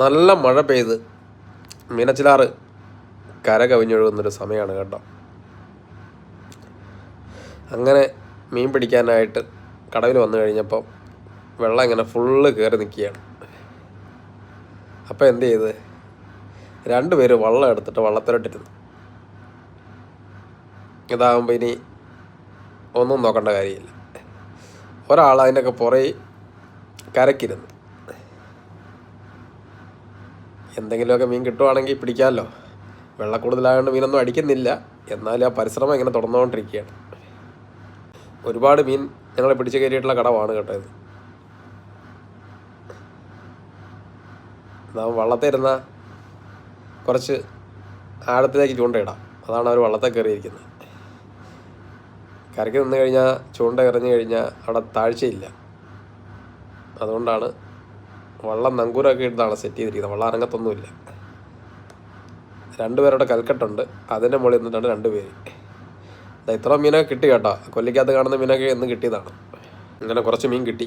നല്ല മഴ പെയ്ത് മീനച്ചിലാറ് കര കവിഞ്ഞൊഴുകുന്നൊരു സമയമാണ് കേട്ടോ. അങ്ങനെ മീൻ പിടിക്കാനായിട്ട് കടവിൽ വന്നു കഴിഞ്ഞപ്പോൾ വെള്ളം ഇങ്ങനെ ഫുള്ള് കയറി നിൽക്കുകയാണ്. അപ്പോൾ എന്ത് ചെയ്ത്? രണ്ടുപേര് വള്ളം എടുത്തിട്ട് വള്ളത്തിലോട്ടിരുന്നു. ഇതാകുമ്പോൾ ഇനി ഒന്നും നോക്കേണ്ട കാര്യമില്ല. ഒരാൾ അതിന്റെയൊക്കെ പുറകെ കരക്കിരുന്നു എന്തെങ്കിലുമൊക്കെ മീൻ കിട്ടുവാണെങ്കിൽ പിടിക്കാമല്ലോ. വെള്ളം കൂടുതലായതുകൊണ്ട് മീനൊന്നും അടിക്കുന്നില്ല. എന്നാലും ആ പരിശ്രമം ഇങ്ങനെ തുടർന്നുകൊണ്ടിരിക്കുകയാണ്. ഒരുപാട് മീൻ ഞങ്ങളെ പിടിച്ചു കയറിയിട്ടുള്ള കടവാണ് കേട്ടോ ഇത്. നാം വള്ളത്തെ ഇരുന്ന കുറച്ച് ആഴത്തിലേക്ക് ചൂണ്ടയിടാം അതാണ് അവർ വള്ളത്തെ കയറിയിരിക്കുന്നത്. കരയ്ക്ക് നിന്ന് കഴിഞ്ഞാൽ ചൂണ്ട എറിഞ്ഞു കഴിഞ്ഞാൽ അവിടെ താഴ്ചയില്ല. അതുകൊണ്ടാണ് വള്ളം നങ്കൂരൊക്കെ ഇട്ടാണ് സെറ്റ് ചെയ്തിരിക്കുന്നത്. വള്ളം അരങ്ങത്തൊന്നുമില്ല. രണ്ടുപേരുടെ കൽക്കെട്ടുണ്ട്. അതിന്റെ മുകളിൽ നിന്നിട്ടാണ് രണ്ടുപേര് ദാ ഇത്ര മീനൊക്കെ കിട്ടി കേട്ടോ. കൊല്ലിക്കകത്ത് കാണുന്ന മീനൊക്കെ എന്നും കിട്ടിയതാണ്. ഇങ്ങനെ കുറച്ച് മീൻ കിട്ടി.